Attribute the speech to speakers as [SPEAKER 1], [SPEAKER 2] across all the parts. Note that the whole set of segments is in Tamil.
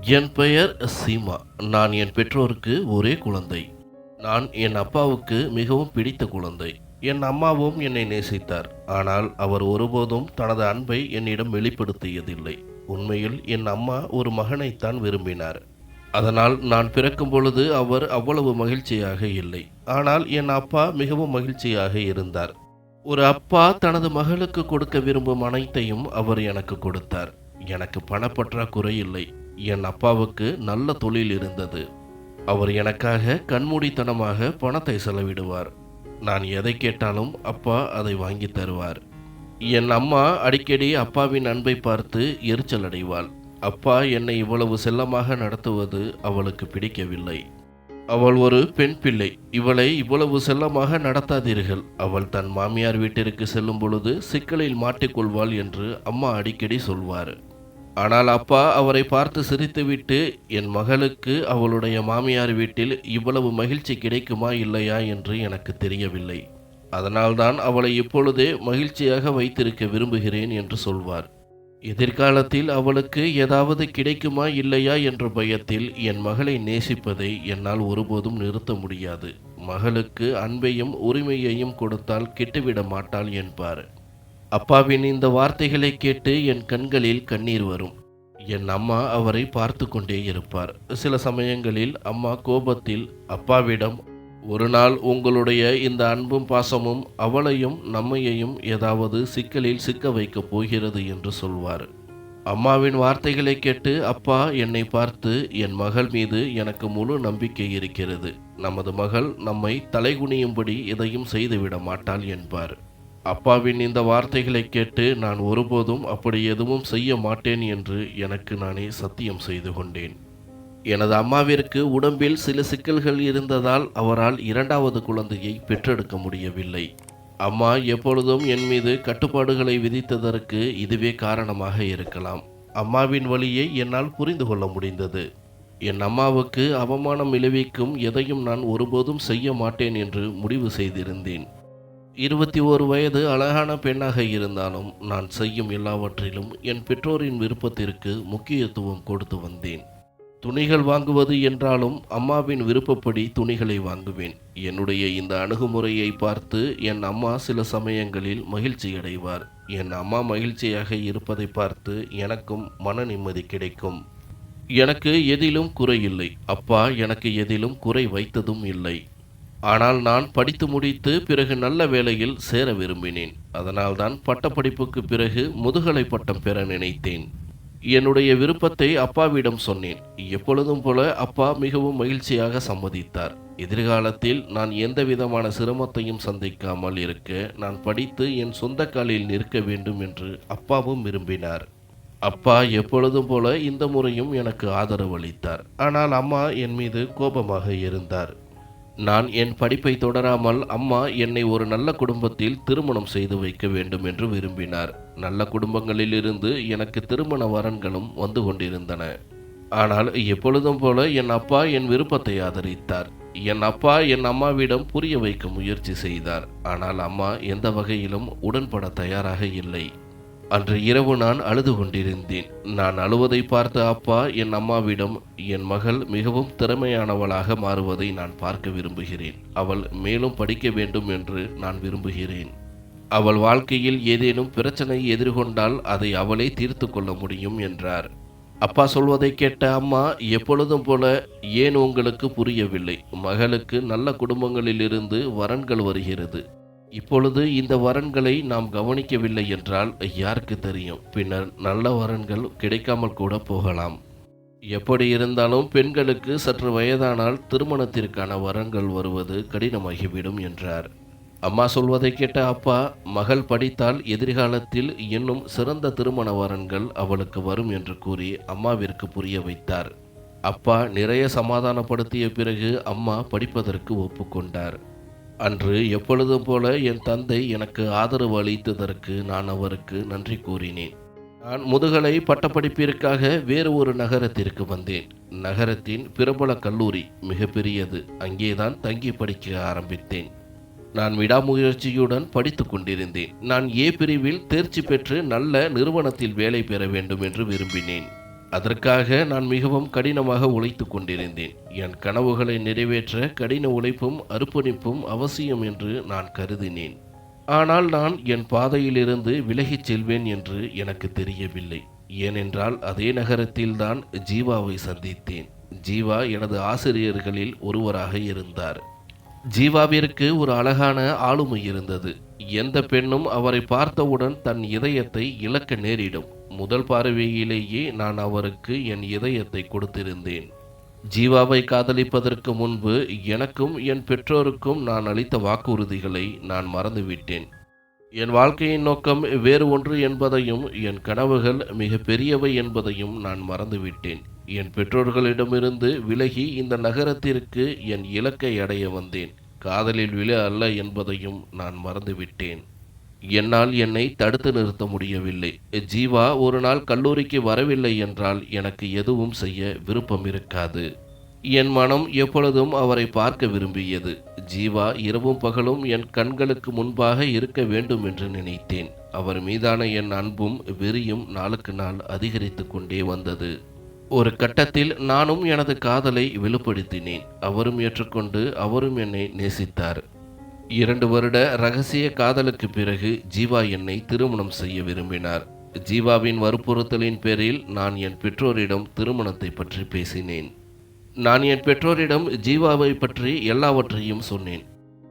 [SPEAKER 1] என் பெயர் சீமா. நான் என் பெற்றோருக்கு ஒரே குழந்தை. நான் என் அப்பாவுக்கு மிகவும் பிடித்த குழந்தை. என் அம்மாவும் என்னை நேசித்தார். ஆனால் அவர் ஒருபோதும் தனது அன்பை என்னிடம் வெளிப்படுத்தியதில்லை. உண்மையில் என் அம்மா ஒரு மகனைத்தான் விரும்பினார். அதனால் நான் பிறக்கும் பொழுது அவர் அவ்வளவு மகிழ்ச்சியாக இல்லை. ஆனால் என் அப்பா மிகவும் மகிழ்ச்சியாக இருந்தார். ஒரு அப்பா தனது மகளுக்கு கொடுக்க விரும்பும் அனைத்தையும் அவர் எனக்கு கொடுத்தார். எனக்கு பணப்பற்றாக்குறை இல்லை. என் அப்பாவுக்கு நல்ல தொழில் இருந்தது. அவர் எனக்காக கண்மூடித்தனமாக பணத்தை செலவிடுவார். நான் எதை கேட்டாலும் அப்பா அதை வாங்கி தருவார். என் அம்மா அடிக்கடி அப்பாவின் அன்பை பார்த்து எரிச்சல் அடைவாள். அப்பா என்னை இவ்வளவு செல்லமாக நடத்துவது அவளுக்கு பிடிக்கவில்லை. அவள் ஒரு பெண் பிள்ளை. இவளை இவ்வளவு செல்லமாக நடத்தாதீர்கள். அவள் தன் மாமியார் வீட்டிற்கு செல்லும் பொழுது சிக்கலில் மாட்டிக்கொள்வாள் என்று அம்மா அடிக்கடி சொல்வார். ஆனால் அப்பா அவரை பார்த்து சிரித்துவிட்டு என் மகளுக்கு அவளுடைய மாமியார் வீட்டில் இவ்வளவு மகிழ்ச்சி கிடைக்குமா இல்லையா என்று எனக்கு தெரியவில்லை. அதனால்தான் அவளை இப்பொழுதே மகிழ்ச்சியாக வைத்திருக்க விரும்புகிறேன் என்று சொல்வார். எதிர்காலத்தில் அவளுக்கு ஏதாவது கிடைக்குமா இல்லையா என்ற பயத்தில் என் மகளை நேசிப்பதை என்னால் ஒருபோதும் நிறுத்த முடியாது. மகளுக்கு அன்பையும் உரிமையையும் கொடுத்தால் கெட்டுவிட மாட்டாள் என்பார். அப்பாவின் இந்த வார்த்தைகளை கேட்டு என் கண்களில் கண்ணீர் வரும். என் அம்மா அவரை பார்த்து கொண்டே இருப்பார். சில சமயங்களில் அம்மா கோபத்தில் அப்பாவிடம் ஒரு நாள் உங்களுடைய இந்த அன்பும் பாசமும் அவளையும் நம்மையையும் ஏதாவது சிக்கலில் சிக்க வைக்கப் போகிறது என்று சொல்வார். அம்மாவின் வார்த்தைகளை கேட்டு அப்பா என்னை பார்த்து என் மகள் மீது எனக்கு முழு நம்பிக்கை இருக்கிறது. நமது மகள் நம்மை தலைகுனியும்படி எதையும் செய்துவிட மாட்டாள் என்பார். அப்பாவின் இந்த வார்த்தைகளை கேட்டு நான் ஒருபோதும் அப்படி எதுவும் செய்ய மாட்டேன் என்று எனக்கு நானே சத்தியம் செய்து கொண்டேன். எனது அம்மாவிற்கு உடம்பில் சில சிக்கல்கள் இருந்ததால் அவரால் இரண்டாவது குழந்தையை பெற்றெடுக்க முடியவில்லை. அம்மா எப்பொழுதும் என் மீது கட்டுப்பாடுகளை விதித்ததற்கு இதுவே காரணமாக இருக்கலாம். அம்மாவின் வழியை என்னால் புரிந்து கொள்ள முடிந்தது. என் அம்மாவுக்கு அவமானம் விளைவிக்கும் எதையும் நான் ஒருபோதும் செய்ய மாட்டேன் என்று முடிவு செய்திருந்தேன். இருபத்தி ஓரு வயது அழகான பெண்ணாக இருந்தாலும் நான் செய்யும் எல்லாவற்றிலும் என் பெற்றோரின் விருப்பத்திற்கு முக்கியத்துவம் கொடுத்து வந்தேன். துணிகள் வாங்குவது என்றாலும் அம்மாவின் விருப்பப்படி துணிகளை வாங்குவேன். என்னுடைய இந்த அணுகுமுறையை பார்த்து என் அம்மா சில சமயங்களில் மகிழ்ச்சி அடைவார் என் அம்மா மகிழ்ச்சியாக இருப்பதை பார்த்து எனக்கும் மன நிம்மதி கிடைக்கும். எனக்கு எதிலும் குறை இல்லை. அப்பா எனக்கு எதிலும் குறை வைத்ததும் இல்லை. ஆனால் நான் படித்து முடித்து பிறகு நல்ல வேலையில் சேர விரும்பினேன். அதனால்தான் பட்டப்படிப்புக்கு பிறகு முதுகலை பட்டம் பெற நினைத்தேன். என்னுடைய விருப்பத்தை அப்பாவிடம் சொன்னேன். எப்பொழுதும் போல அப்பா மிகவும் மகிழ்ச்சியாக சம்மதித்தார். எதிர்காலத்தில் நான் எந்த விதமான சிரமத்தையும் சந்திக்காமல் இருக்க நான் படித்து என் சொந்த காலில் நிற்க வேண்டும் என்று அப்பாவும் விரும்பினார். அப்பா எப்பொழுதும் போல இந்த முறையும் எனக்கு ஆதரவு அளித்தார். ஆனால் அம்மா என் மீது கோபமாக இருந்தார். நான் என் படிப்பை தொடராமல் அம்மா என்னை ஒரு நல்ல குடும்பத்தில் திருமணம் செய்து வைக்க வேண்டும் என்று விரும்பினார். நல்ல குடும்பங்களிலிருந்து எனக்கு திருமண வரன்களும் வந்து கொண்டிருந்தன. ஆனால் எப்பொழுதும் போல என் அப்பா என் விருப்பத்தை ஆதரித்தார். என் அப்பா என் அம்மாவிடம் புரிய வைக்க முயற்சி செய்தார். ஆனால் அம்மா எந்த வகையிலும் உடன்பட தயாராக இல்லை. அன்று இரவு நான் அழுது கொண்டிருந்தேன். நான் அழுவதை பார்த்த அப்பா என் அம்மாவிடம் என் மகள் மிகவும் திறமையானவளாக மாறுவதை நான் பார்க்க விரும்புகிறேன். அவள் மேலும் படிக்க வேண்டும் என்று நான் விரும்புகிறேன். அவள் வாழ்க்கையில் ஏதேனும் பிரச்சனை எதிர்கொண்டால் அதை அவளே தீர்த்து கொள்ள முடியும் என்றார். அப்பா சொல்வதை கேட்ட அம்மா எப்பொழுதும் போல ஏன் உங்களுக்கு புரியவில்லை? மகளுக்கு நல்ல குடும்பங்களிலிருந்து வரன்கள் வருகிறது. இப்பொழுது இந்த வரன்களை நாம் கவனிக்கவில்லை என்றால் யாருக்கு தெரியும்? பின்னர் நல்ல வரன்கள் கிடைக்காமல் கூட போகலாம். எப்படி இருந்தாலும் பெண்களுக்கு சற்று வயதானால் திருமணத்திற்கான வரன்கள் வருவது கடினமாகிவிடும் என்றார். அம்மா சொல்வதை கேட்ட அப்பா மகள் படித்தால் எதிர்காலத்தில் இன்னும் சிறந்த திருமண வரன்கள் அவளுக்கு வரும் என்று கூறி அம்மாவிற்கு புரிய வைத்தார். அப்பா நிறைய சமாதானப்படுத்திய பிறகு அம்மா படிப்பதற்கு ஒப்புக்கொண்டார். அன்று எப்பொழுதும் போல என் தந்தை எனக்கு ஆதரவு அளித்ததற்கு நான் அவருக்கு நன்றி கூறினேன். நான் முதுகலை பட்டப்படிப்பிற்காக வேறு ஒரு நகரத்திற்கு வந்தேன். நகரத்தின் பிரபல கல்லூரி மிகப்பெரியது. அங்கேதான் தங்கி படிக்க ஆரம்பித்தேன். நான் விடாமுயற்சியுடன் படித்து கொண்டிருந்தேன். நான் ஏ பிரிவில் தேர்ச்சி பெற்று நல்ல நிறுவனத்தில் வேலை பெற வேண்டும் என்று விரும்பினேன். அதற்காக நான் மிகவும் கடினமாக உழைத்து கொண்டிருந்தேன். என் கனவுகளை நிறைவேற்ற கடின உழைப்பும் அர்ப்பணிப்பும் அவசியம் என்று நான் கருதினேன். ஆனால் நான் என் பாதையிலிருந்து விலகிச் செல்வேன் என்று எனக்கு தெரியவில்லை. ஏனென்றால் அதே நகரத்தில்தான் ஜீவாவை சந்தித்தேன். ஜீவா எனது ஆசிரியர்களில் ஒருவராக இருந்தார். ஜீவாவிற்கு ஒரு அழகான ஆளுமை இருந்தது. எந்த பெண்ணும் அவரை பார்த்தவுடன் தன் இதயத்தை இழக்க நேரிடும். முதல் பார்வையிலேயே நான் அவருக்கு என் இதயத்தை கொடுத்திருந்தேன். ஜீவாவை காதலிப்பதற்கு முன்பு எனக்கும் என் பெற்றோருக்கும் நான் அளித்த வாக்குறுதிகளை நான் மறந்துவிட்டேன். என் வாழ்க்கையின் நோக்கம் வேறு ஒன்று என்பதையும் என் கனவுகள் மிக பெரியவை என்பதையும் நான் மறந்துவிட்டேன். என் பெற்றோர்களிடமிருந்து விலகி இந்த நகரத்திற்கு என் இலக்கை அடைய வந்தேன். காதலில் விழ அல்ல என்பதையும் நான் மறந்துவிட்டேன். என்னால் என்னை தடுத்து நிறுத்த முடியவில்லை. ஜீவா ஒரு நாள் கல்லூரிக்கு வரவில்லை என்றால் எனக்கு எதுவும் செய்ய விருப்பம் இருக்காது. என் மனம் எப்பொழுதும் அவரை பார்க்க விரும்பியது. ஜீவா இரவும் பகலும் என் கண்களுக்கு முன்பாக இருக்க வேண்டும் என்று நினைத்தேன். அவர் மீதான என் அன்பும் வெறியும் நாளுக்கு நாள் அதிகரித்து கொண்டே வந்தது. ஒரு கட்டத்தில் நானும் எனது காதலை வெளிப்படுத்தினேன். அவரும் ஏற்றுக்கொண்டு அவரும் என்னை நேசித்தார். இரண்டு வருட ரகசிய காதலுக்கு பிறகு ஜீவா என்னை திருமணம் செய்ய விரும்பினார். ஜீவாவின் வற்புறுத்தலின் பேரில் நான் என் பெற்றோரிடம் திருமணத்தை பற்றி பேசினேன். நான் என் பெற்றோரிடம் ஜீவாவை பற்றி எல்லாவற்றையும் சொன்னேன்.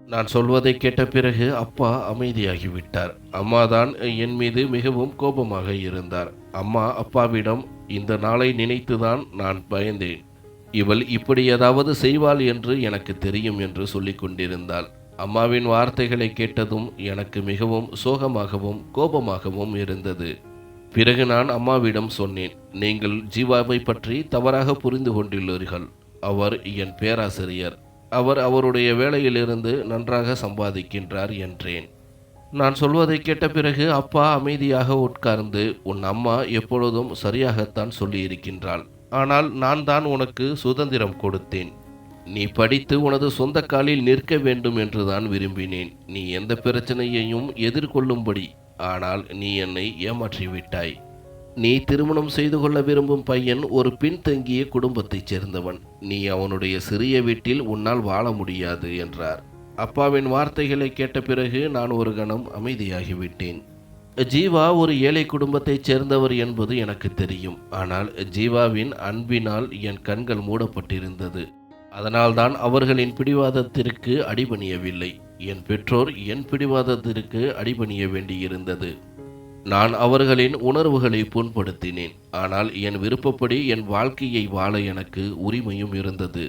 [SPEAKER 1] நான் சொல்வதை கேட்ட பிறகு அப்பா அமைதியாகிவிட்டார். அம்மாதான் என் மீது மிகவும் கோபமாக இருந்தார். அம்மா அப்பாவிடம் இந்த நாளை நினைத்துதான் நான் பயந்தேன். இவள் இப்படி ஏதாவது செய்வாள் என்று எனக்கு தெரியும் என்று சொல்லிக் கொண்டிருந்தாள். அம்மாவின் வார்த்தைகளை கேட்டதும் எனக்கு மிகவும் சோகமாகவும் கோபமாகவும் இருந்தது. பிறகு நான் அம்மாவிடம் சொன்னேன் நீங்கள் ஜீவாவை பற்றி தவறாக புரிந்து கொண்டுள்ளீர்கள். அவர் என் பேராசிரியர். அவர் அவருடைய வேலையிலிருந்து நன்றாக சம்பாதிக்கின்றார் என்றேன். நான் சொல்வதை கேட்ட பிறகு அப்பா அமைதியாக உட்கார்ந்து உன் அம்மா எப்பொழுதும் சரியாகத்தான் சொல்லியிருக்கின்றாள். ஆனால் நான் தான் உனக்கு சுதந்திரம் கொடுத்தேன். நீ படித்து உனது சொந்த காலில் நிற்க வேண்டும் என்றுதான் விரும்பினேன். நீ எந்த பிரச்சனையையும் எதிர்கொள்ளும்படி ஆனால் நீ என்னை ஏமாற்றிவிட்டாய். நீ திருமணம் செய்து கொள்ள விரும்பும் பையன் ஒரு பின்தங்கிய குடும்பத்தைச் சேர்ந்தவன். நீ அவனுடைய சிறிய வீட்டில் உன்னால் வாழ முடியாது என்றார். அப்பாவின் வார்த்தைகளை கேட்ட பிறகு நான் ஒரு கணம் அமைதியாகிவிட்டேன். ஜீவா ஒரு ஏழை குடும்பத்தைச் சேர்ந்தவர் என்பது எனக்கு தெரியும். ஆனால் ஜீவாவின் அன்பினால் என் கண்கள் மூடப்பட்டிருந்தது. அதனால்தான் அவர்களின் பிடிவாதத்திற்கு அடிபணியவில்லை. என் பெற்றோர் என் பிடிவாதத்திற்கு அடிபணிய வேண்டியிருந்தது. நான் அவர்களின் உணர்வுகளை புண்படுத்தினேன். ஆனால் என் விருப்பப்படி என் வாழ்க்கையை வாழ எனக்கு உரிமையும் இருந்தது.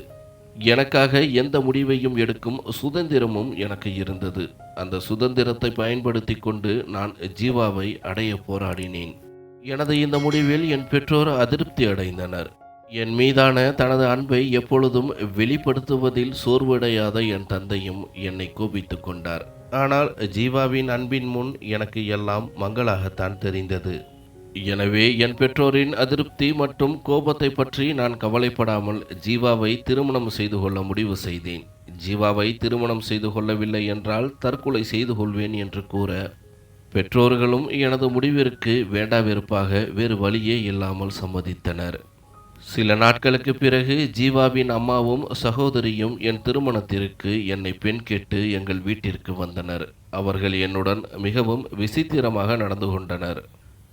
[SPEAKER 1] எனக்காக எந்த முடிவையும் எடுக்கும் சுதந்திரமும் எனக்கு இருந்தது. அந்த சுதந்திரத்தை பயன்படுத்தி கொண்டு நான் ஜீவாவை அடைய போராடினேன். எனது இந்த முடிவில் என் பெற்றோர் அதிருப்தி அடைந்தனர். என் மீதான தனது அன்பை எப்பொழுதும் வெளிப்படுத்துவதில் சோர்வடையாத என் தந்தையும் என்னை கோபித்து கொண்டார். ஆனால் ஜீவாவின் அன்பின் முன் எனக்கு எல்லாம் மங்களாகத்தான் தெரிந்தது. எனவே என் பெற்றோரின் அதிருப்தி மற்றும் கோபத்தை பற்றி நான் கவலைப்படாமல் ஜீவாவை திருமணம் செய்து கொள்ள முடிவு செய்தேன். ஜீவாவை திருமணம் செய்து கொள்ளவில்லை என்றால் தற்கொலை செய்து கொள்வேன் என்று கூற பெற்றோர்களும் எனது முடிவிற்கு வேண்டாவிருப்பாக வேறு வழியே இல்லாமல் சம்மதித்தனர். சில நாட்களுக்கு பிறகு ஜீவாவின் அம்மாவும் சகோதரியும் என் திருமணத்திற்கு என்னை பெண் கேட்டு எங்கள் வீட்டிற்கு வந்தனர். அவர்கள் என்னுடன் மிகவும் விசித்திரமாக நடந்து கொண்டனர்.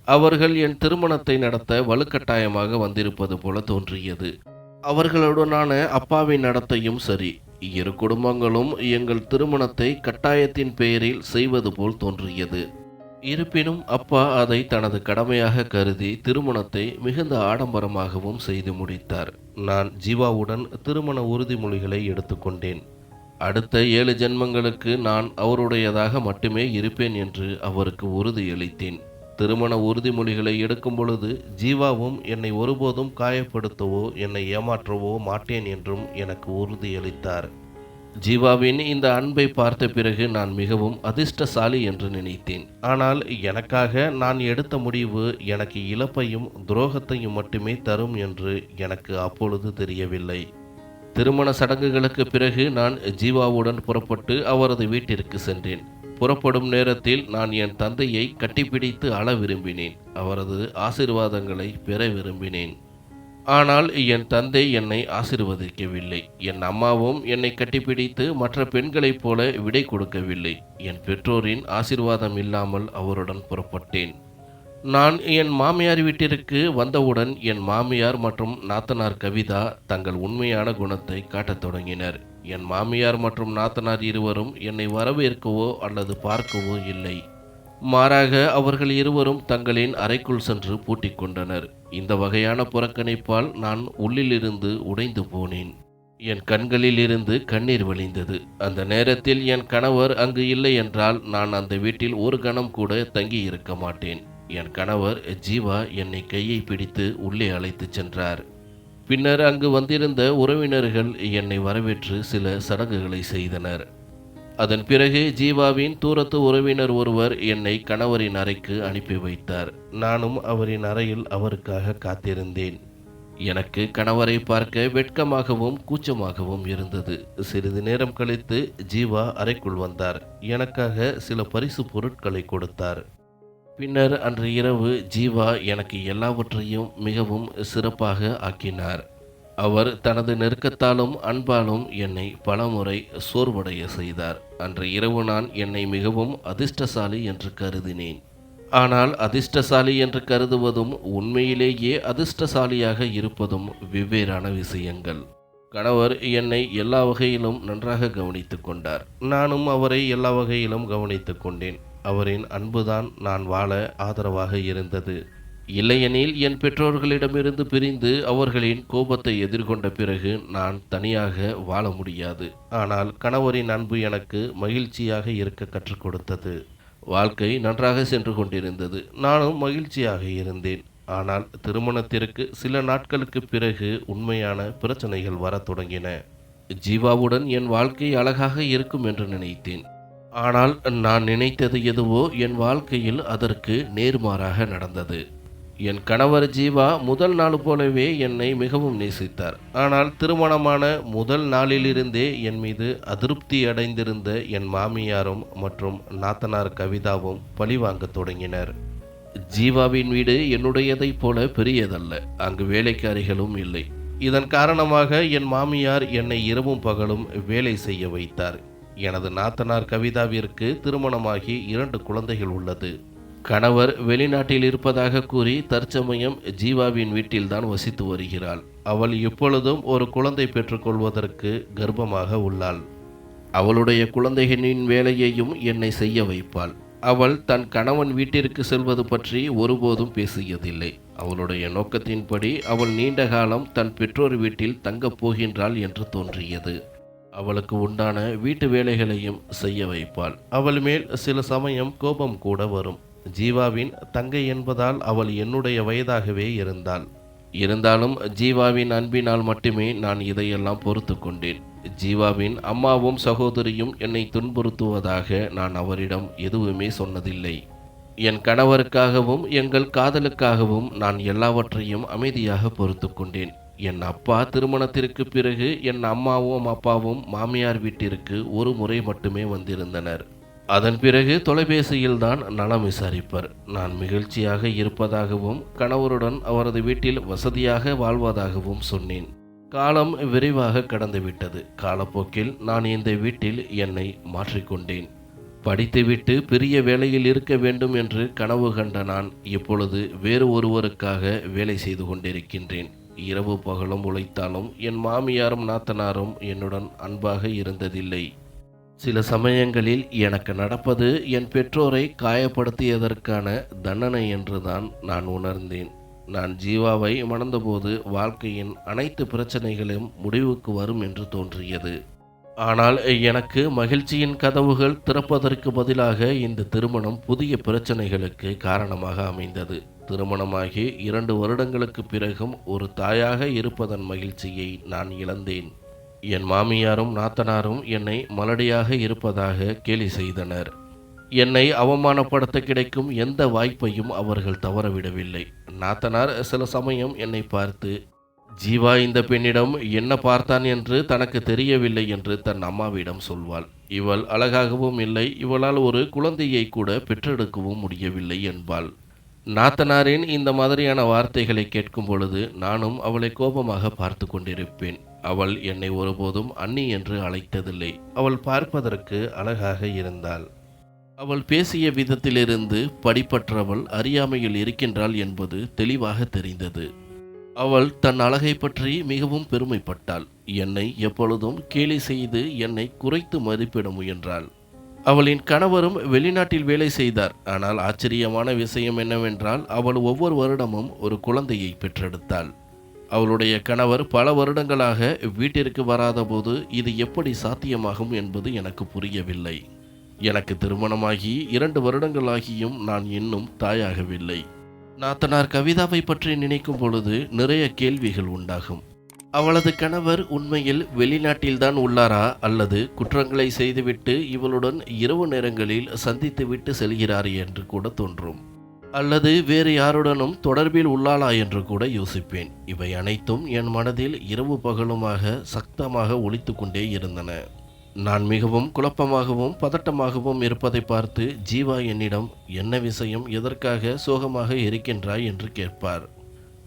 [SPEAKER 1] அவர்கள் என் திருமணத்தை நடத்த வலுக்கட்டாயமாக வந்திருப்பது போல தோன்றியது. அவர்களுடனான அப்பாவின் நடத்தையும் சரி. இரு குடும்பங்களும் எங்கள் திருமணத்தை கட்டாயத்தின் பெயரில் செய்வது போல் தோன்றியது. இருப்பினும் அப்பா அதை தனது கடமையாக கருதி திருமணத்தை மிகுந்த ஆடம்பரமாகவும் செய்து முடித்தார். நான் ஜீவாவுடன் திருமண உறுதிமொழிகளை எடுத்துக்கொண்டேன். அடுத்த ஏழு ஜென்மங்களுக்கு நான் அவருடையதாக மட்டுமே இருப்பேன் என்று அவருக்கு உறுதியளித்தேன். திருமண உறுதிமொழிகளை எடுக்கும் பொழுது ஜீவாவும் என்னை ஒருபோதும் காயப்படுத்தவோ என்னை ஏமாற்றவோ மாட்டேன் என்றும் எனக்கு உறுதியளித்தார். ஜீவாவின் இந்த அன்பை பார்த்த பிறகு நான் மிகவும் அதிர்ஷ்டசாலி என்று நினைத்தேன். ஆனால் எனக்காக நான் எடுத்த முடிவு எனக்கு இழப்பையும் துரோகத்தையும் மட்டுமே தரும் என்று எனக்கு அப்பொழுது தெரியவில்லை. திருமண சடங்குகளுக்கு பிறகு நான் ஜீவாவுடன் புறப்பட்டு அவரது வீட்டிற்கு சென்றேன். புறப்படும் நேரத்தில் நான் என் தந்தையை கட்டிப்பிடித்து அள விரும்பினேன். அவரது ஆசிர்வாதங்களை பெற விரும்பினேன். ஆனால் என் தந்தை என்னை ஆசிர்வதிக்கவில்லை. என் அம்மாவும் என்னை கட்டிப்பிடித்து மற்ற பெண்களைப் போல விடை கொடுக்கவில்லை. என் பெற்றோரின் ஆசீர்வாதம் இல்லாமல் அவருடன் புறப்பட்டேன். நான் என் மாமியார் வீட்டிற்கு வந்தவுடன் என் மாமியார் மற்றும் நாத்தனார் கவிதா தங்கள் உண்மையான குணத்தை காட்டத் தொடங்கினர். என் மாமியார் மற்றும் நாத்தனார் இருவரும் என்னை வரவேற்கவோ அல்லது பார்க்கவோ இல்லை. மாறாக அவர்கள் இருவரும் தங்களின் அறைக்குள் சென்று பூட்டிக் கொண்டனர் இந்த வகையான புறக்கணிப்பால் நான் உள்ளிலிருந்து உடைந்து போனேன். என் கண்களில் இருந்து கண்ணீர் வழிந்தது. அந்த நேரத்தில் என் கணவர் அங்கு இல்லை என்றால் நான் அந்த வீட்டில் ஒரு கணம் கூட தங்கி இருக்க மாட்டேன். என் கணவர் ஜீவா என்னை கையை பிடித்து உள்ளே அழைத்துச் சென்றார். பின்னர் அங்கு வந்திருந்த உறவினர்கள் என்னை வரவேற்று சில சடங்குகளை செய்தனர். அதன் பிறகு ஜீவாவின் தூரத்து உறவினர் ஒருவர் என்னை கணவரின் அறைக்கு அனுப்பி வைத்தார். நானும் அவரின் அறையில் அவருக்காக காத்திருந்தேன். எனக்கு கணவரை பார்க்க வெட்கமாகவும் கூச்சமாகவும் இருந்தது. சிறிது நேரம் கழித்து ஜீவா அறைக்குள் வந்தார். எனக்காக சில பரிசு பொருட்களை கொடுத்தார். பின்னர் அன்று இரவு ஜீவா எனக்கு எல்லாவற்றையும் மிகவும் சிறப்பாக ஆக்கினார். அவர் தனது நெருக்கத்தாலும் அன்பாலும் என்னை பலமுறை சோர்வடைய செய்தார். அன்று இரவு நான் என்னை மிகவும் அதிர்ஷ்டசாலி என்று கருதினேன். ஆனால் அதிர்ஷ்டசாலி என்று கருதுவதும் உண்மையிலேயே அதிர்ஷ்டசாலியாக இருப்பதும் வெவ்வேறான விஷயங்கள். கணவர் என்னை எல்லா வகையிலும் நன்றாக கவனித்துக் கொண்டார். நானும் அவரை எல்லா வகையிலும் கவனித்துக் கொண்டேன். அவரின் அன்புதான் நான் வாழ ஆதரவாக இருந்தது. இல்லையெனில் என் பெற்றோர்களிடமிருந்து பிரிந்து அவர்களின் கோபத்தை எதிர்கொண்ட பிறகு நான் தனியாக வாழ முடியாது. ஆனால் கணவரின் அன்பு எனக்கு மகிழ்ச்சியாக இருக்க கற்றுக் கொடுத்தது. வாழ்க்கை நன்றாக சென்று கொண்டிருந்தது. நானும் மகிழ்ச்சியாக இருந்தேன். ஆனால் திருமணத்திற்கு சில நாட்களுக்கு பிறகு உண்மையான பிரச்சனைகள் வரத் தொடங்கின. ஜீவாவுடன் என் வாழ்க்கை அழகாக இருக்கும் என்று நினைத்தேன். ஆனால் நான் நினைத்தது எதுவோ என் வாழ்க்கையில் அதற்கு நேர்மாறாக நடந்தது. என் கணவர் ஜீவா முதல் நாள் போலவே என்னை மிகவும் நேசித்தார். ஆனால் திருமணமான முதல் நாளிலிருந்தே என் மீது அதிருப்தி அடைந்திருந்த என் மாமியாரும் மற்றும் நாத்தனார் கவிதாவும் பழிவாங்க தொடங்கினர். ஜீவாவின் வீடு என்னுடையதைப் போல பெரியதல்ல. அங்கு வேலைக்காரிகளும் இல்லை. இதன் காரணமாக என் மாமியார் என்னை இரவும் பகலும் வேலை செய்ய வைத்தார். எனது நாத்தனார் கவிதாவிற்கு திருமணமாகி இரண்டு குழந்தைகள் உள்ளது. கணவர் வெளிநாட்டில் இருப்பதாக கூறி தற்சமயம் ஜீவாவின் வீட்டில்தான் வசித்து வருகிறாள். அவள் எப்பொழுதும் ஒரு குழந்தை பெற்றுக்கொள்வதற்கு கர்ப்பமாக உள்ளாள். அவளுடைய குழந்தைகளின் வேலையையும் என்னை செய்ய வைப்பாள். அவள் தன் கணவன் வீட்டிற்கு செல்வது பற்றி ஒருபோதும் பேசியதில்லை. அவளுடைய நோக்கத்தின்படி அவள் நீண்ட காலம் தன் பெற்றோர் வீட்டில் தங்கப் போகின்றாள் என்று தோன்றியது. அவளுக்கு உண்டான வீட்டு வேலைகளையும் செய்ய வைப்பாள். அவள் மேல் சில சமயம் கோபம் கூட வரும். ஜீவாவின் தங்கை என்பதால் அவள் என்னுடைய வயதாகவே இருந்தாள். இருந்தாலும் ஜீவாவின் அன்பினால் மட்டுமே நான் இதையெல்லாம் பொறுத்து கொண்டேன். ஜீவாவின் அம்மாவும் சகோதரியும் என்னை துன்புறுத்துவதாக நான் அவரிடம் எதுவுமே சொன்னதில்லை. என் கணவருக்காகவும் எங்கள் காதலுக்காகவும் நான் எல்லாவற்றையும் அமைதியாக பொறுத்து கொண்டேன். என் அப்பா திருமணத்திற்கு பிறகு என் அம்மாவும் அப்பாவும் மாமியார் வீட்டிற்கு ஒரு முறை மட்டுமே வந்திருந்தனர். அதன் பிறகு தொலைபேசியில் தான் நலம் விசாரிப்பர். நான் மகிழ்ச்சியாக இருப்பதாகவும் கணவருடன் அவரது வீட்டில் வசதியாக வாழ்வதாகவும் சொன்னேன். காலம் விரைவாக கடந்துவிட்டது. காலப்போக்கில் நான் இந்த வீட்டில் என்னை மாற்றிக்கொண்டேன். படித்துவிட்டு பெரிய வேலையில் இருக்க வேண்டும் என்று கனவு கண்ட நான் இப்பொழுது வேறு ஒருவருக்காக வேலை செய்து கொண்டிருக்கின்றேன். இரவு பகலும் உழைத்தாலும் என் மாமியாரும் நாத்தனாரும் என்னுடன் அன்பாக இருந்ததில்லை. சில சமயங்களில் எனக்கு நடப்பது என் பெற்றோரை காயப்படுத்தியதற்கான தண்டனை என்றுதான் நான் உணர்ந்தேன். நான் ஜீவாவை மணந்தபோது வாழ்க்கையின் அனைத்து பிரச்சனைகளும் முடிவுக்கு வரும் என்று தோன்றியது. ஆனால் எனக்கு மகிழ்ச்சியின் கதவுகள் திறப்பதற்கு பதிலாக இந்த திருமணம் புதிய பிரச்சனைகளுக்கு காரணமாக அமைந்தது. திருமணமாகி இரண்டு வருடங்களுக்கு பிறகும் ஒரு தாயாக இருப்பதன் மகிழ்ச்சியை நான் இழந்தேன். என் மாமியாரும் நாத்தனாரும் என்னை மலடியாக இருப்பதாக கேலி செய்தனர். என்னை அவமானப்படுத்த கிடைக்கும் எந்த வாய்ப்பையும் அவர்கள் தவறவிடவில்லை. நாத்தனார் சில சமயம் என்னை பார்த்து ஜீவா இந்த பெண்ணிடம் என்ன பார்த்தான் என்று தனக்கு தெரியவில்லை என்று தன் அம்மாவிடம் சொல்வாள். இவள் அழகாகவும் இல்லை இவளால் ஒரு குழந்தையை கூட பெற்றெடுக்கவும் முடியவில்லை என்பாள். நாத்தனாரின் இந்த மாதிரியான வார்த்தைகளை கேட்கும் பொழுது நானும் அவளை கோபமாக பார்த்து கொண்டிருப்பேன். அவள் என்னை ஒருபோதும் அண்ணி என்று அழைத்ததில்லை. அவள் பார்ப்பதற்கு அழகாக இருந்தாள். அவள் பேசிய விதத்திலிருந்து படிப்பற்றவள் அறியாமையில் இருக்கின்றாள் என்பது தெளிவாக தெரிந்தது. அவள் தன் அழகை பற்றி மிகவும் பெருமைப்பட்டாள். என்னை எப்பொழுதும் கேலி செய்து என்னை குறைத்து மதிப்பிட முயன்றாள். அவளின் கணவரும் வெளிநாட்டில் வேலை செய்தார். ஆனால் ஆச்சரியமான விஷயம் என்னவென்றால் அவள் ஒவ்வொரு வருடமும் ஒரு குழந்தையை பெற்றெடுத்தாள். அவளுடைய கணவர் பல வருடங்களாக வீட்டிற்கு வராதபோது இது எப்படி சாத்தியமாகும் என்பது எனக்கு புரியவில்லை. எனக்கு திருமணமாகி இரண்டு வருடங்களாகியும் நான் இன்னும் தாயாகவில்லை. நாத்தனார் கவிதாவை பற்றி நினைக்கும் பொழுது நிறைய கேள்விகள் உண்டாகும். அவளது கணவர் உண்மையில் வெளிநாட்டில்தான் உள்ளாரா அல்லது குற்றங்களை செய்துவிட்டு இவளுடன் இரவு நேரங்களில் சந்தித்துவிட்டு செல்கிறார் என்று கூட தோன்றும். அல்லது வேறு யாருடனும் தொடர்பில் உள்ளாளா என்று கூட யோசிப்பேன். இவை அனைத்தும் என் மனதில் இரவு பகலுமாக சக்தமாக ஒழித்துக்கொண்டே கொண்டே இருந்தன. நான் மிகவும் குழப்பமாகவும் பதட்டமாகவும் இருப்பதை பார்த்து ஜீவா என்னிடம் என்ன விஷயம்? எதற்காக சோகமாக இருக்கின்றாய்? என்று கேட்பார்.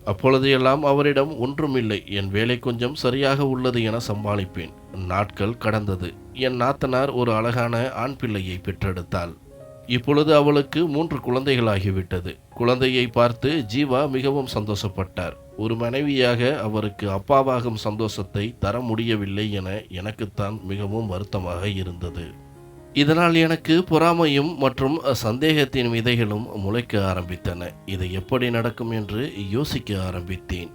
[SPEAKER 1] அப்பொழுது எல்லாம் அவரிடம் ஒன்றுமில்லை. என் வேலை கொஞ்சம் சரியாக உள்ளது என சமாளிப்பேன். நாட்கள் கடந்தது. என் நாத்தனார் ஒரு அழகான ஆண் பிள்ளையை பெற்றெடுத்தாள். இப்பொழுது அவளுக்கு மூன்று குழந்தைகளாகிவிட்டது. குழந்தையை பார்த்து ஜீவா மிகவும் சந்தோஷப்பட்டார். ஒரு மனைவியாக அவருக்கு அப்பாவாகும் சந்தோஷத்தை தர முடியவில்லை என எனக்குத்தான் மிகவும் வருத்தமாக இருந்தது. இதனால் எனக்கு பொறாமையும் மற்றும் சந்தேகத்தின் விதைகளும் முளைக்க ஆரம்பித்தன. இது எப்படி நடக்கும் என்று யோசிக்க ஆரம்பித்தேன்.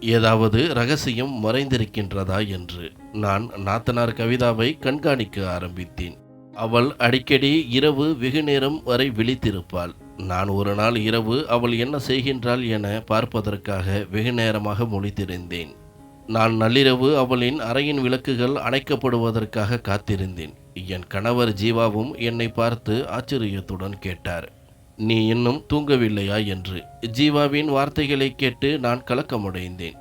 [SPEAKER 1] ஏதாவது ரகசியம் மறைந்திருக்கின்றதா என்று நான் நாத்தனார் கவிதாவை கண்காணிக்க ஆரம்பித்தேன். அவள் அடிக்கடி இரவு வெகு நேரம் வரை விழித்திருப்பாள். நான் ஒரு நாள் இரவு அவள் என்ன செய்கின்றாள் என பார்ப்பதற்காக வெகு நேரமாக முழித்திருந்தேன். நான் நள்ளிரவு அவளின் அறையின் விளக்குகள் அணைக்கப்படுவதற்காக காத்திருந்தேன். என் கணவர் ஜீவாவும் என்னை பார்த்து ஆச்சரியத்துடன் கேட்டார் நீ இன்னும் தூங்கவில்லையா? என்று. ஜீவாவின் வார்த்தைகளை கேட்டு நான் கலக்கமடைந்தேன்.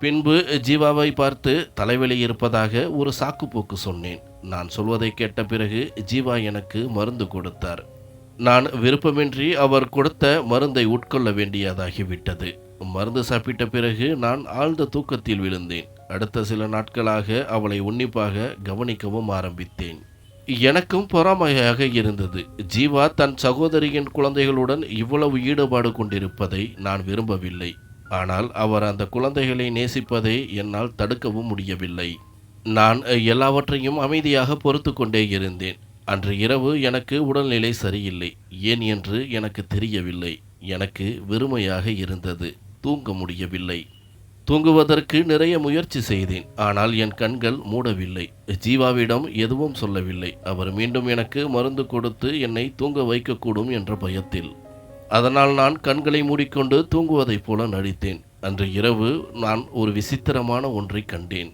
[SPEAKER 1] பின்பு ஜீவாவை பார்த்து தலைவலி இருப்பதாக ஒரு சாக்குப்போக்கு சொன்னேன். நான் சொல்வதை கேட்ட பிறகு ஜீவா எனக்கு மருந்து கொடுத்தார். நான் விருப்பமின்றி அவர் கொடுத்த மருந்தை உட்கொள்ள வேண்டியதாகிவிட்டது. மருந்து சாப்பிட்ட பிறகு நான் ஆழ்ந்த தூக்கத்தில் விழுந்தேன். அடுத்த சில நாட்களாக அவளை உன்னிப்பாக கவனிக்கவும் ஆரம்பித்தேன். எனக்கும் பொறாமையாக இருந்தது. ஜீவா தன் சகோதரியின் குழந்தைகளுடன் இவ்வளவு ஈடுபாடு கொண்டிருப்பதை நான் விரும்பவில்லை. ஆனால் அவர் அந்த குழந்தைகளை நேசிப்பதை என்னால் தடுக்கவும் முடியவில்லை. நான் எல்லாவற்றையும் அமைதியாக பொறுத்து கொண்டே இருந்தேன். அன்று இரவு எனக்கு உடல்நிலை சரியில்லை. ஏன் என்று எனக்கு தெரியவில்லை. எனக்கு வெறுமையாக இருந்தது. தூங்க முடியவில்லை. தூங்குவதற்கு நிறைய முயற்சி செய்தேன். ஆனால் என் கண்கள் மூடவில்லை. ஜீவாவிடம் எதுவும் சொல்லவில்லை. அவர் மீண்டும் எனக்கு மருந்து கொடுத்து என்னை தூங்க வைக்கக்கூடும் என்ற பயத்தில். அதனால் நான் கண்களை மூடிக்கொண்டு தூங்குவதைப் போல நடித்தேன். அன்று இரவு நான் ஒரு விசித்திரமான ஒன்றை கண்டேன்.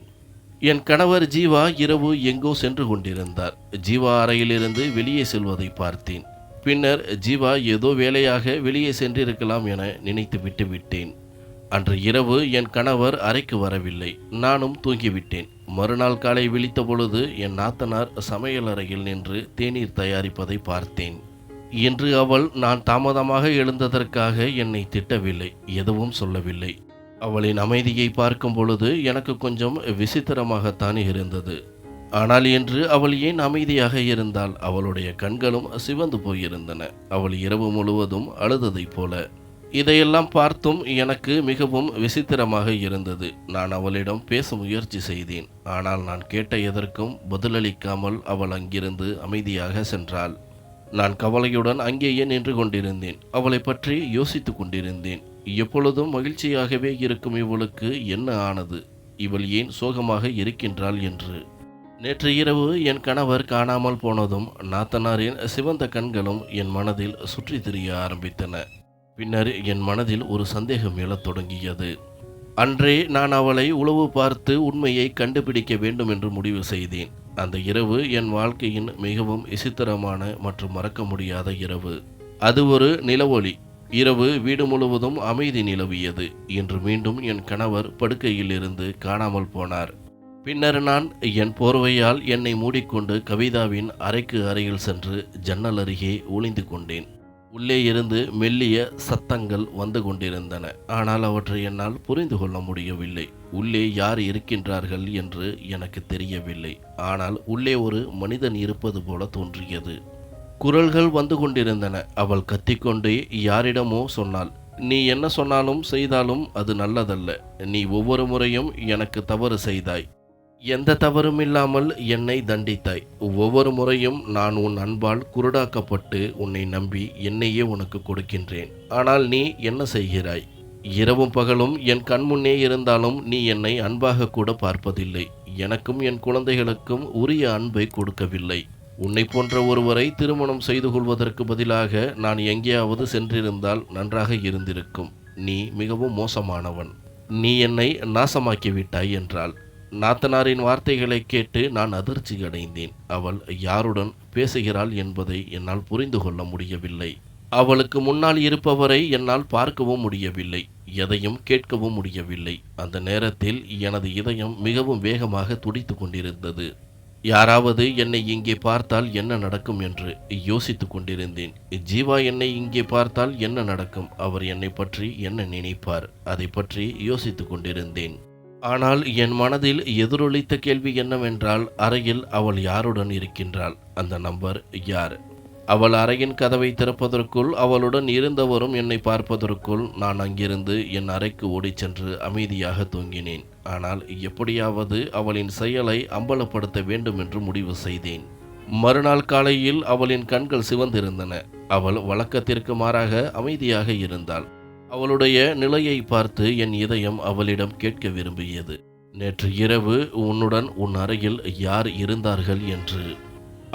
[SPEAKER 1] என் கணவர் ஜீவா இரவு எங்கோ சென்று கொண்டிருந்தார். ஜீவா அறையிலிருந்து வெளியே செல்வதை பார்த்தேன். பின்னர் ஜீவா ஏதோ வேலையாக வெளியே சென்றிருக்கலாம் என நினைத்து விட்டு விட்டேன். அன்று இரவு என் கணவர் அறைக்கு வரவில்லை. நானும் தூங்கிவிட்டேன். மறுநாள் காலை விழித்த பொழுது என் நாத்தனார் சமையல் அறையில் நின்று தேநீர் தயாரிப்பதை பார்த்தேன். இன்று அவள் நான் தாமதமாக எழுந்ததற்காக என்னை திட்டவில்லை. எதுவும் சொல்லவில்லை. அவளின் அமைதியை பார்க்கும் பொழுது எனக்கு கொஞ்சம் விசித்திரமாகத்தான் இருந்தது. ஆனால் இன்று அவள் ஏன் அமைதியாக இருந்தால் அவளுடைய கண்களும் சிவந்து போயிருந்தன. அவள் இரவு முழுவதும் அழுததைப் போல. இதையெல்லாம் பார்த்தும் எனக்கு மிகவும் விசித்திரமாக இருந்தது. நான் அவளிடம் பேச முயற்சி செய்தேன். ஆனால் நான் கேட்ட எதற்கும் பதிலளிக்காமல் அவள் அங்கிருந்து அமைதியாக சென்றாள். நான் கவலையுடன் அங்கேயே நின்று கொண்டிருந்தேன். அவளை பற்றி யோசித்து கொண்டிருந்தேன். எப்பொழுதும் மகிழ்ச்சியாகவே இருக்கும் இவளுக்கு என்ன ஆனது? இவள் ஏன் சோகமாக இருக்கின்றாள் என்று. நேற்று இரவு என் கணவர் காணாமல் போனதும் நாத்தனாரின் சிவந்த கண்களும் என் மனதில் சுற்றித் திரிய ஆரம்பித்தன. பின்னர் என் மனதில் ஒரு சந்தேகம் எழத் தொடங்கியது. அன்றே நான் அவளை உளவு பார்த்து உண்மையை கண்டுபிடிக்க வேண்டும் என்று முடிவு செய்தேன். அந்த இரவு என் வாழ்க்கையின் மிகவும் விசித்திரமான மற்றும் மறக்க முடியாத இரவு. அது ஒரு நிலவொளி. இரவு வீடு முழுவதும் அமைதி நிலவியது இன்று மீண்டும் என் கணவர் படுக்கையில் இருந்து காணாமல் போனார். பின்னர் நான் என் போர்வையால் என்னை மூடிக்கொண்டு கவிதாவின் அறைக்கு அறையில் சென்று ஜன்னல் அருகே ஒளிந்து கொண்டேன். உள்ளே இருந்து மெல்லிய சத்தங்கள் வந்து கொண்டிருந்தன. ஆனால் அவற்றை என்னால் புரிந்து கொள்ள முடியவில்லை. உள்ளே யார் இருக்கின்றார்கள் என்று எனக்கு தெரியவில்லை. ஆனால் உள்ளே ஒரு மனிதன் இருப்பது போல தோன்றியது. குரல்கள் வந்து கொண்டிருந்தன. அவள் கத்திக்கொண்டே யாரிடமோ சொன்னாள் நீ என்ன சொன்னாலும் செய்தாலும் அது நல்லதல்ல. நீ ஒவ்வொரு முறையும் எனக்கு தவறு செய்தாய். எந்த தவறும் இல்லாமல் என்னை தண்டித்தாய். ஒவ்வொரு முறையும் நான் உன் அன்பால் குருடாக்கப்பட்டு உன்னை நம்பி என்னையே உனக்கு கொடுக்கின்றேன். ஆனால் நீ என்ன செய்கிறாய்? இரவும் பகலும் என் கண்முன்னே இருந்தாலும் நீ என்னை அன்பாக கூட பார்ப்பதில்லை. எனக்கும் என் குழந்தைகளுக்கும் உரிய அன்பை கொடுக்கவில்லை. உன்னை போன்ற ஒருவரை திருமணம் செய்து கொள்வதற்கு பதிலாக நான் எங்கேயாவது சென்றிருந்தால் நன்றாக இருந்திருக்கும். நீ மிகவும் மோசமானவன். நீ என்னை நாசமாக்கிவிட்டாய் என்றாள். நாத்தனாரின் வார்த்தைகளை கேட்டு நான் அதிர்ச்சி அடைந்தேன். அவள் யாருடன் பேசுகிறாள் என்பதை என்னால் புரிந்து கொள்ள முடியவில்லை. அவளுக்கு முன்னால் இருப்பவரை என்னால் பார்க்கவும் முடியவில்லை. எதையும் கேட்கவும் முடியவில்லை. அந்த நேரத்தில் எனது இதயம் மிகவும் வேகமாக துடித்து கொண்டிருந்தது. யாராவது என்னை இங்கே பார்த்தால் என்ன நடக்கும் என்று யோசித்துக் கொண்டிருந்தேன். ஜீவா என்னை இங்கே பார்த்தால் என்ன நடக்கும்? அவர் என்னை பற்றி என்ன நினைப்பார்? அதை பற்றி யோசித்துக் கொண்டிருந்தேன். ஆனால் என் மனதில் எதிரொலித்த கேள்வி என்னவென்றால் அறையில் அவள் யாருடன் இருக்கின்றாள்? அந்த நம்பர் யார்? அவள் அறையின் கதவை திறப்பதற்குள் அவளுடன் இருந்தவரும் என்னை பார்ப்பதற்குள் நான் அங்கிருந்து என் அறைக்கு ஓடிச் சென்று அமைதியாக தூங்கினேன். ஆனால் எப்படியாவது அவளின் செயலை அம்பலப்படுத்த வேண்டும் என்று முடிவு செய்தேன். மறுநாள் காலையில் அவளின் கண்கள் சிவந்திருந்தன. அவள் வழக்கத்திற்கு மாறாக அமைதியாக இருந்தாள். அவளுடைய நிலையை பார்த்து என் இதயம் அவளிடம் கேட்க விரும்பியது. நேற்று இரவு உன்னுடன் உன் அறையில் யார் இருந்தார்கள் என்று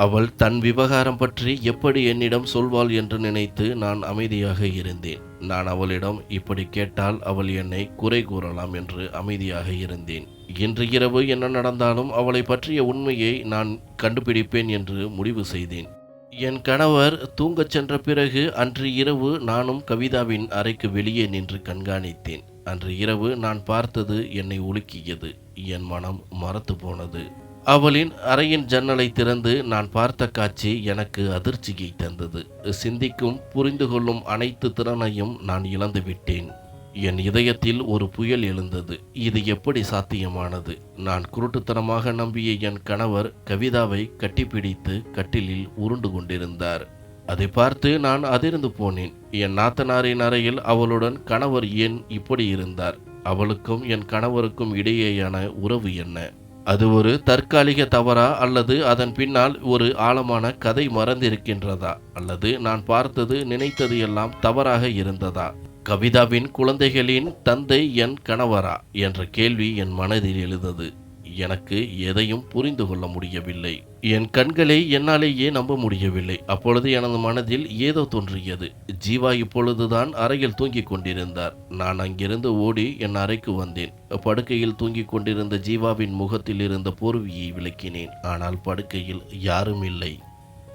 [SPEAKER 1] அவள் தன் விவகாரம் பற்றி எப்படி என்னிடம் சொல்வாள் என்று நினைத்து நான் அமைதியாக இருந்தேன். நான் அவளிடம் இப்படி கேட்டால் அவள் என்னை குறை கூறலாம் என்று அமைதியாக இருந்தேன். இன்று இரவு என்ன நடந்தாலும் அவளை பற்றிய உண்மையை நான் கண்டுபிடிப்பேன் என்று முடிவு செய்தேன். என் கணவர் தூங்கச் சென்ற பிறகு அன்று இரவு நானும் கவிதாவின் அறைக்கு வெளியே நின்று கண்காணித்தேன். அன்று இரவு நான் பார்த்தது என்னை உலுக்கியது. என் மனம் மறத்து போனது. அவளின் அறையின் ஜன்னலை திறந்து நான் பார்த்த காட்சி எனக்கு அதிர்ச்சியை தந்தது. சிந்திக்கும் புரிந்து கொள்ளும் அனைத்து திறனையும் நான் இழந்து விட்டேன். என் இதயத்தில் ஒரு புயல் எழுந்தது. இது எப்படி சாத்தியமானது? நான் குருட்டுத்தனமாக நம்பிய என் கணவர் கவிதாவை கட்டிப்பிடித்து கட்டிலில் உருண்டு கொண்டிருந்தார். அதை பார்த்து நான் அதிர்ந்து போனேன். என் நாத்தனாரின் அறையில் அவளுடன் கணவர் ஏன் இப்படி இருந்தார்? அவளுக்கும் என் கணவருக்கும் இடையேயான உறவு என்ன? அது ஒரு தற்காலிக தவறா அல்லது அதன் பின்னால் ஒரு ஆழமான கதை மறந்திருக்கின்றதா? அல்லது நான் பார்த்தது நினைத்தது எல்லாம் தவறாக இருந்ததா? கவிதாவின் குழந்தைகளின் தந்தை என் கணவரா? என்ற கேள்வி என் மனதில் எழுந்தது. எனக்கு எதையும் புரிந்து கொள்ள முடியவில்லை. என் கண்களை என்னாலேயே நம்ப முடியவில்லை. அப்பொழுது எனது மனதில் ஏதோ தோன்றியது. ஜீவா இப்பொழுதுதான் அறையில் தூங்கிக் கொண்டிருந்தார். நான் அங்கிருந்து ஓடி என் அறைக்கு வந்தேன். படுக்கையில் தூங்கிக் கொண்டிருந்த ஜீவாவின் முகத்தில் இருந்த போர்வியை விளக்கினேன். ஆனால் படுக்கையில் யாரும் இல்லை.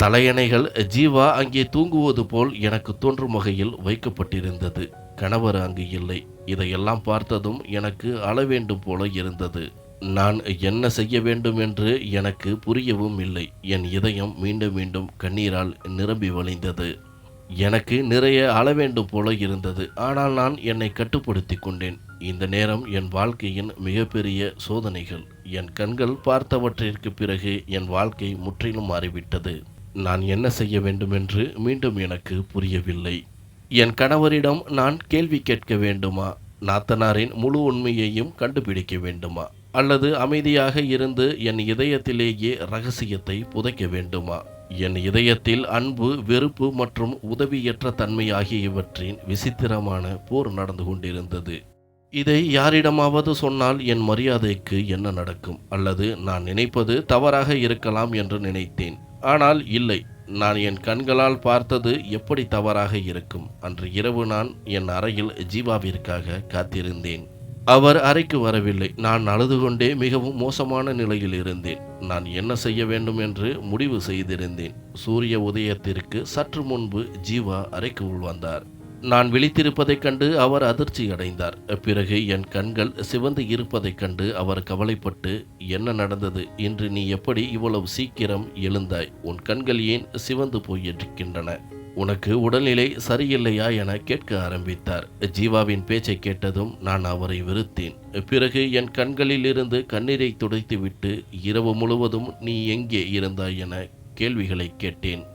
[SPEAKER 1] தலையணைகள் ஜீவா அங்கே தூங்குவது போல் எனக்கு தோன்றும் வகையில் வைக்கப்பட்டிருந்தது. கணவர் அங்கு இல்லை. இதையெல்லாம் பார்த்ததும் எனக்கு அளவேண்டும் போல இருந்தது. நான் என்ன செய்ய வேண்டும் என்று எனக்கு புரியவும் இல்லை. என் இதயம் மீண்டும் மீண்டும் கண்ணீரால் நிரம்பி வழிந்தது. எனக்கு நிறைய அளவேண்டும் போல இருந்தது. ஆனால் நான் என்னை கட்டுப்படுத்தி கொண்டேன். இந்த நேரம் என் வாழ்க்கையின் மிகப்பெரிய சோதனைகள். என் கண்கள் பார்த்தவற்றிற்கு பிறகு என் வாழ்க்கை முற்றிலும் மாறிவிட்டது. நான் என்ன செய்ய வேண்டும் என்று மீண்டும் எனக்கு புரியவில்லை. என் கணவரிடம் நான் கேள்வி கேட்க வேண்டுமா? நாத்தனாரின் முழு உண்மையையும் கண்டுபிடிக்க வேண்டுமா? அல்லது அமைதியாக இருந்து என் இதயத்திலேயே ரகசியத்தை புதைக்க வேண்டுமா? என் இதயத்தில் அன்பு வெறுப்பு மற்றும் உதவியற்ற தன்மை ஆகியவற்றின் விசித்திரமான போர் நடந்து கொண்டிருந்தது. இதை யாரிடமாவது சொன்னால் என் மரியாதைக்கு என்ன நடக்கும்? அல்லது நான் நினைப்பது தவறாக இருக்கலாம் என்று நினைத்தேன். ஆனால் இல்லை நான் என் கண்களால் பார்த்தது எப்படி தவறாக இருக்கும்? அன்று இரவு நான் என் அறையில் ஜீவாவிற்காக காத்திருந்தேன். அவர் அறைக்கு வரவில்லை. நான் அழுது கொண்டே மிகவும் மோசமான நிலையில் இருந்தேன். நான் என்ன செய்ய வேண்டும் என்று முடிவு செய்திருந்தேன். சூரிய உதயத்திற்கு சற்று முன்பு ஜீவா அறைக்கு உள்வந்தார் நான் விழித்திருப்பதைக் கண்டு அவர் அதிர்ச்சி அடைந்தார். பிறகு என் கண்கள் சிவந்து இருப்பதைக் கண்டு அவர் கவலைப்பட்டு என்ன நடந்தது? இன்று நீ எப்படி இவ்வளவு சீக்கிரம் எழுந்தாய்? உன் கண்கள் ஏன் சிவந்து போயிருக்கின்றன? உனக்கு உடல்நிலை சரியில்லையா என கேட்க ஆரம்பித்தார். ஜீவாவின் பேச்சை கேட்டதும் நான் அவரை வெறுத்தேன். பிறகு என் கண்களிலிருந்து கண்ணீரை துடைத்துவிட்டு இரவு முழுவதும் நீ எங்கே இருந்தாய் என கேள்விகளை கேட்டேன்.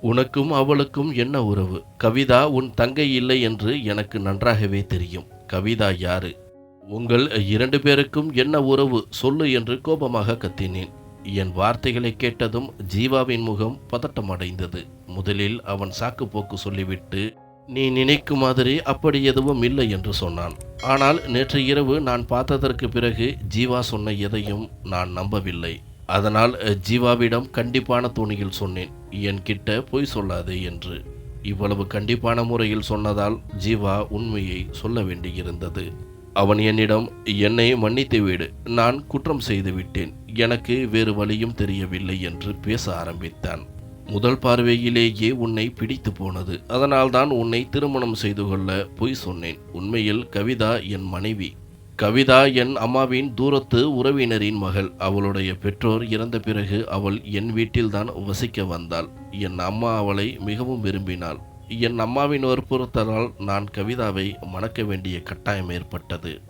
[SPEAKER 1] உனக்கும் அவளுக்கும் என்ன உறவு? கவிதா உன் தங்கை இல்லை என்று எனக்கு நன்றாகவே தெரியும். கவிதா யாரு? உங்கள் இரண்டு பேருக்கும் என்ன உறவு? சொல்லு என்று கோபமாக கத்தினேன். என் வார்த்தைகளை கேட்டதும் ஜீவாவின் முகம் பதட்டமடைந்தது. முதலில் அவன் சாக்குப்போக்கு சொல்லிவிட்டு நீ நினைக்கும் மாதிரி அப்படி எதுவும் இல்லை என்று சொன்னான். ஆனால் நேற்று இரவு நான் பார்த்ததற்கு பிறகு ஜீவா சொன்ன எதையும் நான் நம்பவில்லை. அதனால் ஜீவாவிடம் கண்டிப்பான துணியில் சொன்னேன். என்கிட்ட பொய் சொல்லாதே என்று. இவ்வளவு கண்டிப்பான முறையில் சொன்னதால் ஜீவா உண்மையை சொல்ல வேண்டியிருந்தது. அவன் என்னிடம் என்னை மன்னித்து விடு. நான் குற்றம் செய்து விட்டேன். எனக்கு வேறு வழியும் தெரியவில்லை என்று பேச ஆரம்பித்தான். முதல் பார்வையிலேயே உன்னை பிடித்து போனது. அதனால்தான் உன்னை திருமணம் செய்து கொள்ள பொய் சொன்னேன். உண்மையில் கவிதா என் மனைவி. கவிதா என் அம்மாவின் தூரத்து உறவினரின் மகள். அவளுடைய பெற்றோர் இறந்த பிறகு அவள் என் வீட்டில்தான் வசிக்க வந்தாள். என் அம்மா அவளை மிகவும் விரும்பினாள். என் அம்மாவின் வற்புறுத்தலால் நான் கவிதாவை மணக்க வேண்டிய கட்டாயம் ஏற்பட்டது.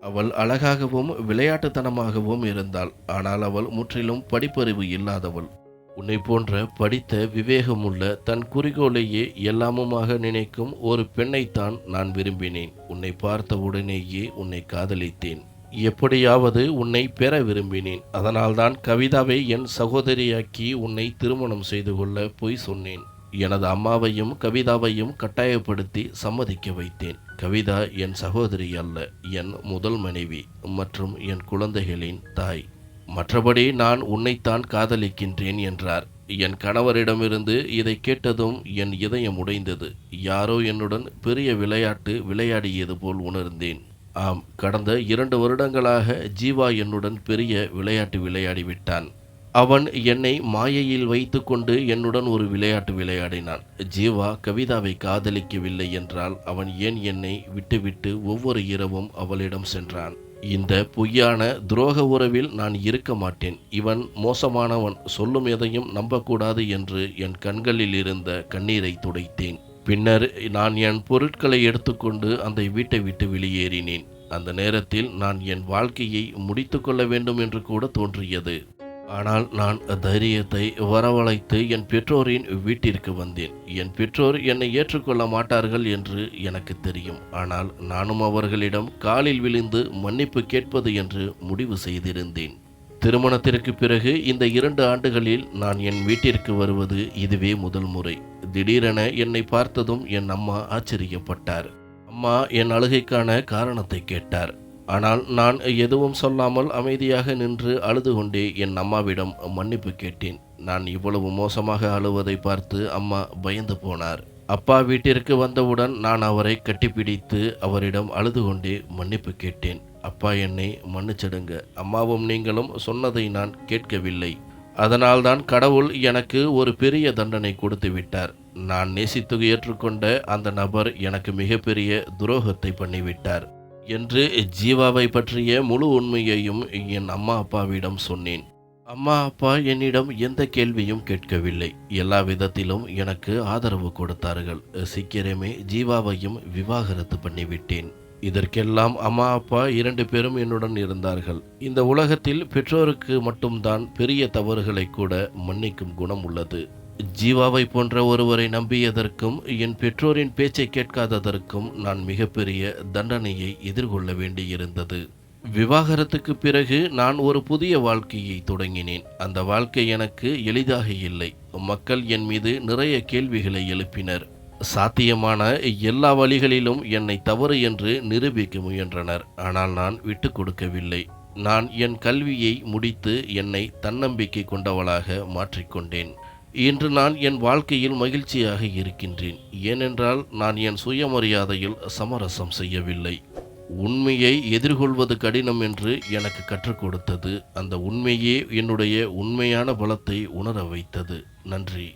[SPEAKER 1] அவள் அழகாகவும் விளையாட்டுத்தனமாகவும் இருந்தாள். ஆனால் அவள் முற்றிலும் படிப்பறிவு இல்லாதவள். உன்னை போன்ற படித்த விவேகமுள்ள தன் குறிக்கோளையே எல்லாமுமாக நினைக்கும் ஒரு பெண்ணைத்தான் நான் விரும்பினேன். உன்னை பார்த்த உடனேயே உன்னை காதலித்தேன். எப்படியாவது உன்னை பெற விரும்பினேன். அதனால்தான் கவிதாவை என் சகோதரியாக்கி உன்னை திருமணம் செய்து கொள்ள பொய் சொன்னேன். எனது அம்மாவையும் கவிதாவையும் கட்டாயப்படுத்தி சம்மதிக்க வைத்தேன். கவிதா என் சகோதரி அல்ல என் முதல் மனைவி மற்றும் என் குழந்தைகளின் தாய். மற்றபடி நான் உன்னைத்தான் காதலிக்கின்றேன் என்றார். என் கணவரிடமிருந்து இதை கேட்டதும் என் இதயம் உடைந்தது. யாரோ என்னுடன் பெரிய விளையாட்டு விளையாடியது போல் உணர்ந்தேன். ஆம் கடந்த இரண்டு வருடங்களாக ஜீவா என்னுடன் பெரிய விளையாட்டு விளையாடிவிட்டான். அவன் என்னை மாயையில் வைத்துக்கொண்டு என்னுடன் ஒரு விளையாட்டு விளையாடினான். ஜீவா கவிதாவை காதலிக்கவில்லை என்றால் அவன் ஏன் என்னை விட்டுவிட்டு ஒவ்வொரு இரவும் அவளிடம் சென்றான். இந்த பொய்யான துரோக உறவில் நான் இருக்க மாட்டேன். இவன் மோசமானவன் சொல்லும் எதையும் நம்பக்கூடாது என்று என் கண்களில் இருந்த கண்ணீரை துடைத்தேன். பின்னர் நான் என் பொருட்களை எடுத்துக்கொண்டு அந்த வீட்டை விட்டு வெளியேறினேன். அந்த நேரத்தில் நான் என் வாழ்க்கையை முடித்து கொள்ள வேண்டும் என்று கூட தோன்றியது. ஆனால் நான் தைரியத்தை வரவழைத்து என் பெற்றோரின் வீட்டிற்கு வந்தேன். என் பெற்றோர் என்னை ஏற்றுக்கொள்ள மாட்டார்கள் என்று எனக்கு தெரியும். ஆனால் நானும் அவர்களிடம் காலில் விழுந்து மன்னிப்பு கேட்பது என்று முடிவு செய்திருந்தேன். திருமணத்திற்கு பிறகு இந்த இரண்டு ஆண்டுகளில் நான் என் வீட்டிற்கு வருவது இதுவே முதல் முறை. திடீரென என்னை பார்த்ததும் என் அம்மா ஆச்சரியப்பட்டார். அம்மா என் அழுகைக்கான காரணத்தை கேட்டார். ஆனால் நான் எதுவும் சொல்லாமல் அமைதியாக நின்று அழுது கொண்டே என் அம்மாவிடம் மன்னிப்பு கேட்டேன். நான் இவ்வளவு மோசமாக அழுவதை பார்த்து அம்மா பயந்து போனார். அப்பா வீட்டிற்கு வந்தவுடன் நான் அவரை கட்டிப்பிடித்து அவரிடம் அழுது கொண்டே மன்னிப்பு கேட்டேன். அப்பா என்னை மன்னிச்சிடுங்க. அம்மாவும் நீங்களும் சொன்னதை நான் கேட்கவில்லை. அதனால்தான் கடவுள் எனக்கு ஒரு பெரிய தண்டனை கொடுத்து விட்டார். நான் நேசித்து ஏற்றுக்கொண்ட அந்த நபர் எனக்கு மிகப்பெரிய துரோகத்தை பண்ணிவிட்டார். என்று ஜீவாவை பற்றிய முழு உண்மையையும் என் அம்மா அப்பாவிடம் சொன்னேன். அம்மா அப்பா என்னிடம் எந்த கேள்வியும் கேட்கவில்லை. எல்லா விதத்திலும் எனக்கு ஆதரவு கொடுத்தார்கள். சீக்கிரமே ஜீவாவையும் விவாகரத்து பண்ணிவிட்டேன். இதற்கெல்லாம் அம்மா அப்பா இரண்டு பேரும் என்னுடன் இருந்தார்கள். இந்த உலகத்தில் பெற்றோருக்கு மட்டும்தான் பெரிய தவறுகளை கூட மன்னிக்கும் குணம் உள்ளது. ஜீவாவை போன்ற ஒருவரை நம்பியதற்கும் என் பெற்றோரின் பேச்சை கேட்காததற்கும் நான் மிகப்பெரிய தண்டனையை எதிர்கொள்ள வேண்டியிருந்தது. விவாகரத்துக்கு பிறகு நான் ஒரு புதிய வாழ்க்கையை தொடங்கினேன். அந்த வாழ்க்கை எனக்கு எளிதாக இல்லை. மக்கள் என் மீது நிறைய கேள்விகளை எழுப்பினர். சாத்தியமான எல்லா வழிகளிலும் என்னை தவறு என்று நிரூபிக்க முயன்றனர். ஆனால் நான் விட்டு கொடுக்கவில்லை. நான் என் கல்வியை முடித்து என்னை தன்னம்பிக்கை கொண்டவளாக மாற்றிக்கொண்டேன். இன்று நான் என் வாழ்க்கையில் மகிழ்ச்சியாக இருக்கின்றேன். ஏனென்றால் நான் என் சுயமரியாதையில் சமரசம் செய்யவில்லை. உண்மையை எதிர்கொள்வது கடினம் என்று எனக்கு கற்றுக் கொடுத்தது. அந்த உண்மையே என்னுடைய உண்மையான பலத்தை உணர வைத்தது. நன்றி.